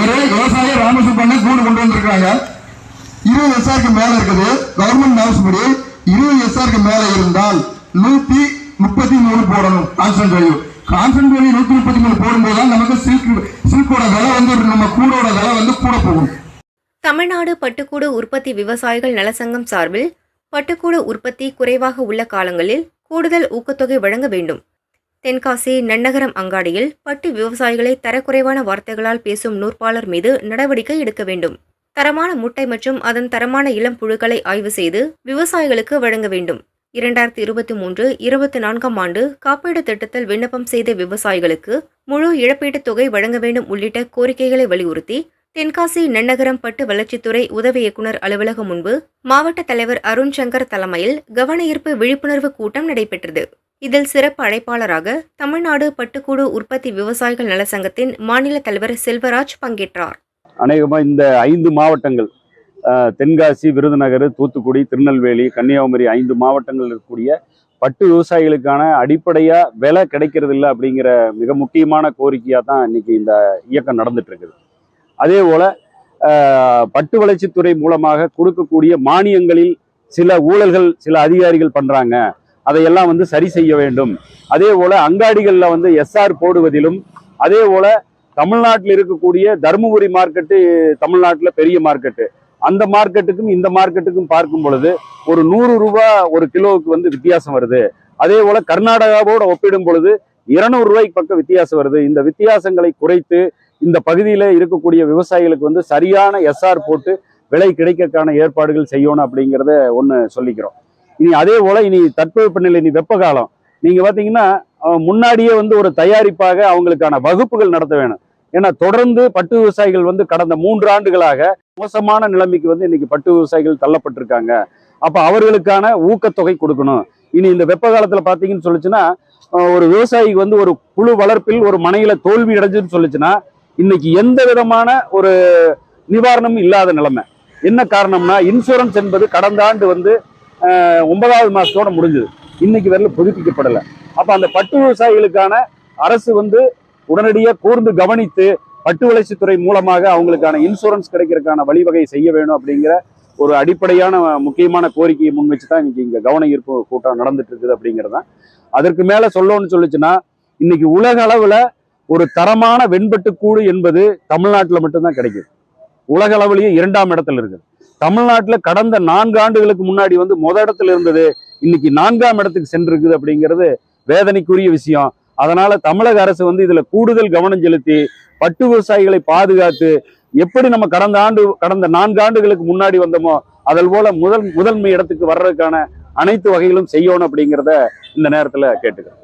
ஒரு விவசாய ராமசுப்பண்ண கூடு கொண்டு வந்திருக்காங்க இருபது எஸ்ஆருக்கு மேல இருக்குது. கவர்மெண்ட் ஹவுஸ் படி இருபது எஸ்ஆருக்கு மேல இருந்தால் நூத்தி முப்பத்தி மூணு போடணும். கான்ஸ்டன்ட் வேல்யூ கான்ஸ்டன்ட் வேல்யூ நூத்தி முப்பத்தி மூணு போடும்போது தான் நமக்கு சில்க் சில்கோட விலை வந்து நம்ம கூடோட விலை வந்து கூட போகும். தமிழ்நாடு பட்டுக்கூடு உற்பத்தி விவசாயிகள் நலசங்கம் சார்பில் பட்டுக்கூடு உற்பத்தி குறைவாக உள்ள காலங்களில் கூடுதல் ஊக்கத்தொகை வழங்க வேண்டும். தென்காசி நன்னகரம் அங்காடியில் பட்டு விவசாயிகளை தரக்குறைவான வார்த்தைகளால் பேசும் நூற்பாளர் மீது நடவடிக்கை எடுக்க வேண்டும். தரமான முட்டை மற்றும் அதன் தரமான இளம் புழுக்களை ஆய்வு செய்து விவசாயிகளுக்கு வழங்க வேண்டும். இரண்டாயிரத்தி இருபத்தி மூன்று இருபத்தி நான்காம் ஆண்டு காப்பீடு திட்டத்தில் விண்ணப்பம் செய்த விவசாயிகளுக்கு முழு இழப்பீட்டுத் தொகை வழங்க வேண்டும் உள்ளிட்ட கோரிக்கைகளை வலியுறுத்தி தென்காசி நன்னகரம் பட்டு வளர்ச்சித்துறை உதவி இயக்குநர் அலுவலகம் முன்பு மாவட்ட தலைவர் அருண் சங்கர் தலைமையில் கவனஈர்ப்பு விழிப்புணர்வு கூட்டம் நடைபெற்றது. இதில் சிறப்பு அழைப்பாளராக தமிழ்நாடு பட்டுக்கூடு உற்பத்தி விவசாயிகள் நலசங்கத்தின் மாநில தலைவர் செல்வராஜ் பங்கேற்றார். அநேகமாக இந்த ஐந்து மாவட்டங்கள் தென்காசி விருதுநகர் தூத்துக்குடி திருநெல்வேலி கன்னியாகுமரி ஐந்து மாவட்டங்கள் இருக்கக்கூடிய பட்டு விவசாயிகளுக்கான அடிப்படையாக விலை கிடைக்கிறது இல்லை அப்படிங்கிற மிக முக்கியமான கோரிக்கையாக தான் இன்னைக்கு இந்த இயக்கம் நடந்துட்டு இருக்குது அதே போல் பட்டு வளர்ச்சித்துறை மூலமாக கொடுக்கக்கூடிய மானியங்களில் சில ஊழல்கள் சில அதிகாரிகள் பண்ணுறாங்க அதையெல்லாம் வந்து சரி செய்ய வேண்டும். அதே போல் அங்காடிகளில் வந்து எஸ்ஆர் போடுவதிலும் அதே போல் தமிழ்நாட்டில் இருக்கக்கூடிய தருமபுரி மார்க்கெட்டு தமிழ்நாட்டில் பெரிய மார்க்கெட்டு அந்த மார்க்கெட்டுக்கும் இந்த மார்க்கெட்டுக்கும் பார்க்கும் பொழுது ஒரு நூறு ரூபா ஒரு கிலோவுக்கு வந்து வித்தியாசம் வருது. அதே போல கர்நாடகாவோட ஒப்பிடும் பொழுது இருநூறு ரூபாய்க்கு பக்கம் வித்தியாசம் வருது. இந்த வித்தியாசங்களை குறைத்து இந்த பகுதியில் இருக்கக்கூடிய விவசாயிகளுக்கு வந்து சரியான எஸ்ஆர் போட்டு விலை கிடைக்கக்கான ஏற்பாடுகள் செய்யணும் அப்படிங்கிறத ஒன்று சொல்லிக்கிறோம். இனி அதே போல இனி தட்பவெப்பநிலை இனி வெப்ப காலம் நீங்க பாத்தீங்கன்னா முன்னாடியே வந்து ஒரு தயாரிப்பாக அவங்களுக்கான வகுப்புகள் நடத்த வேணும். ஏன்னா தொடர்ந்து பட்டு விவசாயிகள் வந்து கடந்த மூன்று ஆண்டுகளாக மோசமான நிலைமைக்கு வந்து இன்னைக்கு பட்டு விவசாயிகள் தள்ளப்பட்டிருக்காங்க. அப்ப அவர்களுக்கான ஊக்கத்தொகை கொடுக்கணும். இனி இந்த வெப்ப காலத்துல பாத்தீங்கன்னு சொல்லிச்சுன்னா ஒரு விவசாயிக்கு வந்து ஒரு புழு வளர்ப்பில் ஒரு மனையில தோல்வி அடைஞ்சுன்னு சொல்லுச்சுன்னா இன்னைக்கு எந்த விதமான ஒரு நிவாரணமும் இல்லாத நிலைமை. என்ன காரணம்னா இன்சூரன்ஸ் என்பது கடந்த ஆண்டு வந்து ஒன்பதாவது மாசத்தோட முடிஞ்சது. இன்னைக்கு வரல புதுப்பிக்கப்படலை. அப்ப அந்த பட்டு விவசாயிகளுக்கான அரசு வந்து உடனடியாக கூர்ந்து கவனித்து பட்டு வளர்ச்சித்துறை மூலமாக அவங்களுக்கான இன்சூரன்ஸ் கிடைக்கிறதுக்கான வழிவகை செய்ய வேணும் அப்படிங்கிற ஒரு அடிப்படையான முக்கியமான கோரிக்கையை முன் வச்சு தான் இன்னைக்கு இங்கே கவன ஈர்ப்பு கூட்டம் நடந்துட்டு இருக்குது அப்படிங்கிறது தான் அதற்கு மேலே சொல்லணும்னு சொல்லுச்சுன்னா இன்னைக்கு உலக அளவில் ஒரு தரமான வெண்பட்டு கூடு என்பது தமிழ்நாட்டில் மட்டும்தான் கிடைக்குது. உலக அளவுலயே இரண்டாம் இடத்துல இருக்குது. தமிழ்நாட்டில் கடந்த நான்கு ஆண்டுகளுக்கு முன்னாடி வந்து முத இடத்துல இருந்தது இன்னைக்கு நான்காம் இடத்துக்கு சென்றிருக்குது அப்படிங்கிறது வேதனைக்குரிய விஷயம். அதனால தமிழக அரசு வந்து இதுல கூடுதல் கவனம் செலுத்தி பட்டு விவசாயிகளை பாதுகாத்து எப்படி நம்ம கடந்த ஆண்டு கடந்த நான்கு ஆண்டுகளுக்கு முன்னாடி வந்தோமோ அதில் போல முதல் முதன்மை இடத்துக்கு வர்றதுக்கான அனைத்து வகைகளும் செய்யணும் அப்படிங்கிறத இந்த நேரத்துல கேட்டுக்கிறேன்